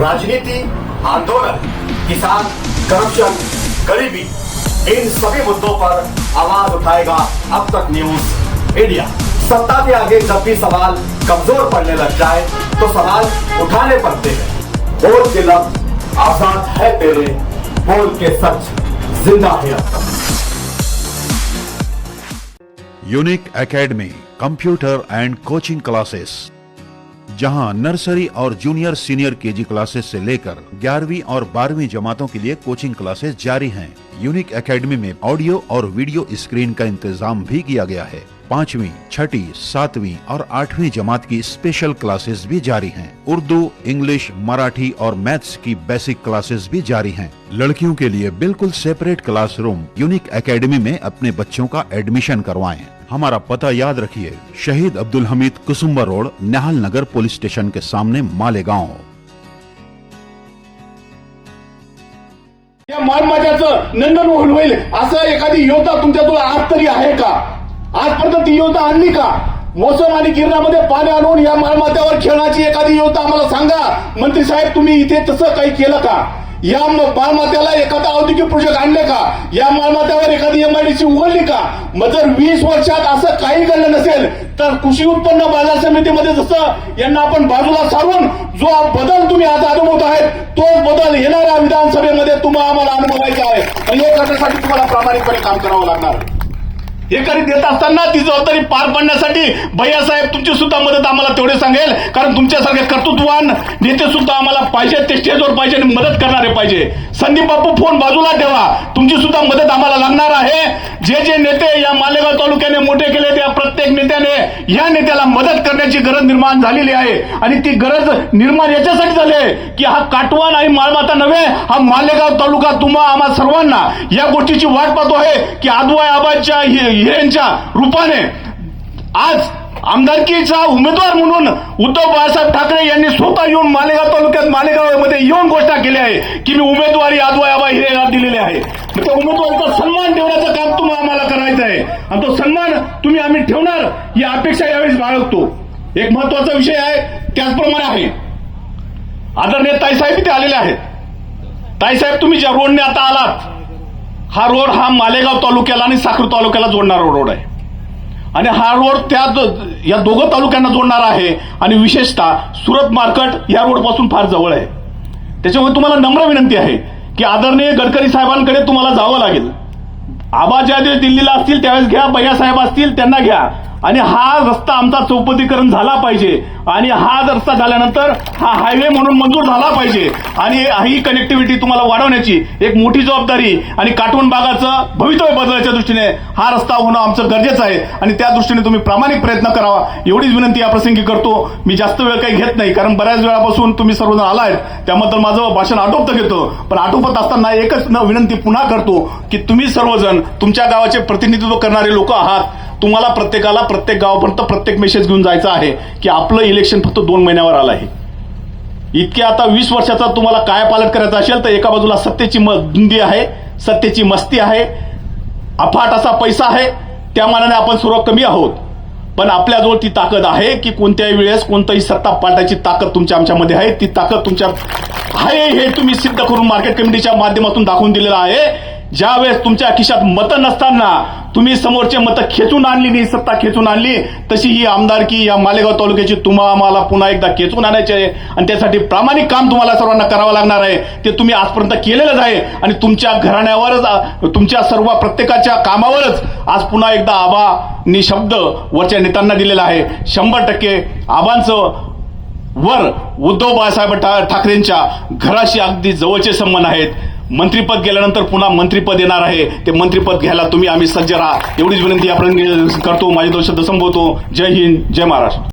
राजनीति, आंदोलन, किसान, करप्शन, गरीबी, इन सभी मुद्दों पर आवाज़ उठाएगा अब तक न्यूज़ इंडिया। सत्ता के आगे जब भी सवाल कमज़ोर पड़ने लग जाए तो सवाल उठाने पड़ते हैं। बोल के लफ्ज आज़ाद है तेरे, बोल के सच, ज़िंदा है अब तक। Unique academy computer and coaching classes जहाँ नर्सरी और जूनियर सीनियर केजी क्लासेस से लेकर 11वीं और 12वीं जमातों के लिए कोचिंग क्लासेस जारी हैं। यूनिक एकेडमी में ऑडियो और वीडियो स्क्रीन का इंतज़ाम भी किया गया है। पाँचवीं, छठी, सातवीं और आठवीं जमात की स्पेशल क्लासेस भी जारी हैं। उर्दू, इंग्लिश, मराठी और मैथ्स की बेसिक क्लासेस भी जारी हैं। लड़कियों के लिए बिल्कुल सेपरेट क्लासरूम यूनिक एकेडमी में अपने बच्चों का एडमिशन करवाएँ। हमारा पता याद रखिए, शहीद Abdul Hamid Kusumba road, Nehal Nagar police station के सामने मालेगांव। मालमात्याचं नंदन होईल असं एखादी योजना तुमच्याजवळ आज तरी आहे का? आजपर्यंत ती योजना आणली का? मोसम आणि गिरणामध्ये पाणी आणून या मालमत्यावर खेळण्याची एखादी योजना आम्हाला सांगा. मंत्री साहेब तुम्ही इथे तसं काही केलं का? या म- मालमत्याला एखादा औद्योगिक प्रोजेक्ट आणले का? या मालमत्यावर एखादी एमआयडीसी उघडली का? मग जर वीस वर्षात असं काही घडलं नसेल तर कृषी उत्पन्न बाजार समितीमध्ये जसं यांना आपण बाजूला सारून जो बदल तुम्ही आज अनुभवत आहेत तोच बदल येणाऱ्या विधानसभेमध्ये तुम्हाला आम्हाला अनुभवायचा आहे. आणि हे करण्यासाठी तुम्हाला प्रामाणिकपणे काम करावं लागणार. हे करीत देत असताना ती जबाबदारी पार पाडण्यासाठी भैयासाहेब तुमची सुद्धा मदत आम्हाला तेवढे सांगेल. कारण तुमच्यासारखे कर्तृत्ववान नेते सुद्धा आम्हाला पाहिजे ते स्टेजवर पाहिजे आणि मदत करणारे पाहिजे. संदीप बापू फोन बाजूला ठेवा. तुमची सुद्धा मदत आम्हाला लागणार आहे. जे जे नेते या मालेगाव तालुक्याने मोठे केले त्या प्रत्येक नेत्याने या नेत्याला मदत करण्याची गरज निर्माण झालेली आहे. आणि ती गरज निर्माण याच्यासाठी झाली आहे की हा काटवान आणि माळमाता नव्हे हा मालेगाव तालुका तुम्हा आम्हा सर्वांना या गोष्टीची वाट पाहतो आहे की आदवाय आबाच्या हिरेंच्या रूपाने आज आमदारकीचा उमेदवार म्हणून उद्धव बाळासाहेब ठाकरे यांनी स्वतः येऊन मालेगाव तालुक्यात मालेगावमध्ये येऊन घोषणा केली आहे की मी उमेदवारी आदवाय आबा हिरेला दिलेली आहे. त्या उमेदवारीचा सन्मान ठेवण्याचं काम तुम्हाला आम्हाला करायचं आहे. आणि तो सन्मान तुम्ही आम्ही ठेवणार ही अपेक्षा यावेळेस बाळगतो. एक महत्त्वाचा विषय आहे त्याचप्रमाणे आहे. आदरणीय ताईसाहेब इथे आलेले आहेत. ताईसाहेब तुम्ही ज्या रोडने आता आलात हा रोड हा मालेगाव तालुक्याला आणि साखर तालुक्याला जोडणारा रोड आहे. आणि हा रोड त्या या दोघं तालुक्यांना जोडणारा आहे. आणि विशेषतः सुरत मार्केट या रोडपासून फार जवळ आहे. त्याच्यामुळे तुम्हाला नम्र विनंती आहे की आदरणीय गडकरी साहेबांकडे तुम्हाला जावं लागेल. आबा ज्या दिवस दिल्लीला असतील त्यावेळेस घ्या भैया साहेब असतील त्यांना घ्या. आणि हा रस्ता आमचा चौपदीकरण झाला पाहिजे. आणि हा रस्ता झाल्यानंतर हा हायवे म्हणून मंजूर झाला पाहिजे. आणि ही कनेक्टिव्हिटी तुम्हाला वाढवण्याची एक मोठी जबाबदारी आणि काटवण भागाचं भवितव्य बदलायच्या दृष्टीने हा रस्ता होणं आमचं गरजेचं आहे. आणि त्या दृष्टीने तुम्ही प्रामाणिक प्रयत्न करावा. एवढीच विनंती या प्रसंगी करतो. मी जास्त वेळ काही घेत नाही कारण बऱ्याच वेळापासून तुम्ही सर्वजण आलाय त्याबद्दल माझं भाषण आटोपतं घेतो. पण आटोपत असताना एकच न विनंती पुन्हा करतो की तुम्ही सर्वजण तुमच्या गावाचे प्रतिनिधित्व करणारे लोक आहात. तुम्हाला प्रत्येकाला प्रत्येक गावापर्यंत प्रत्येक मेसेज घेऊन जायचं आहे की आपलं इलेक्शन फक्त दोन महिन्यावर आलं आहे. इतके आता वीस वर्षाचा तुम्हाला काय पालट करायचं असेल तर एका बाजूला सत्तेची म- आहे सत्तेची मस्ती आहे अफाट असा पैसा आहे त्या मानाने आपण सर्व कमी आहोत. पण आपल्याजवळ ती ताकद आहे की कोणत्याही वेळेस कोणताही सत्ता पालटाची ताकद तुमच्या आमच्यामध्ये आहे. ती ताकद तुमच्या आहे हे तुम्ही सिद्ध करून मार्केट कमिटीच्या माध्यमातून दाखवून दिलेलं आहे. ज्यावेळेस तुमच्या खिशात मतं नसताना तुम्ही समोरचे मतं खेचून आणली नाही सत्ता खेचून आणली तशी ही आमदारकी या मालेगाव तालुक्याची तुम्हा आम्हाला पुन्हा एकदा खेचून आणायची आहे. आणि त्यासाठी प्रामाणिक काम तुम्हाला सर्वांना करावं लागणार आहे. ते तुम्ही आजपर्यंत केलेलंच आहे. आणि तुमच्या घराण्यावरच तुमच्या सर्व प्रत्येकाच्या कामावरच आज पुन्हा एकदा आबानी शब्द वरच्या नेत्यांना दिलेला आहे. शंभर टक्के आबांचं वर उद्धव बाळासाहेब ठा- ठाकरेंच्या घराशी अगदी जवळचे संबंध आहेत. मंत्रीपद गेल्यानंतर पुन्हा मंत्रीपद येणार आहे. ते मंत्रीपद घ्यायला तुम्ही आम्ही सज्ज राहा. एवढीच विनंती आपण करतो. माझे दोन शब्द संबोधतो जय हिंद जय महाराष्ट्र.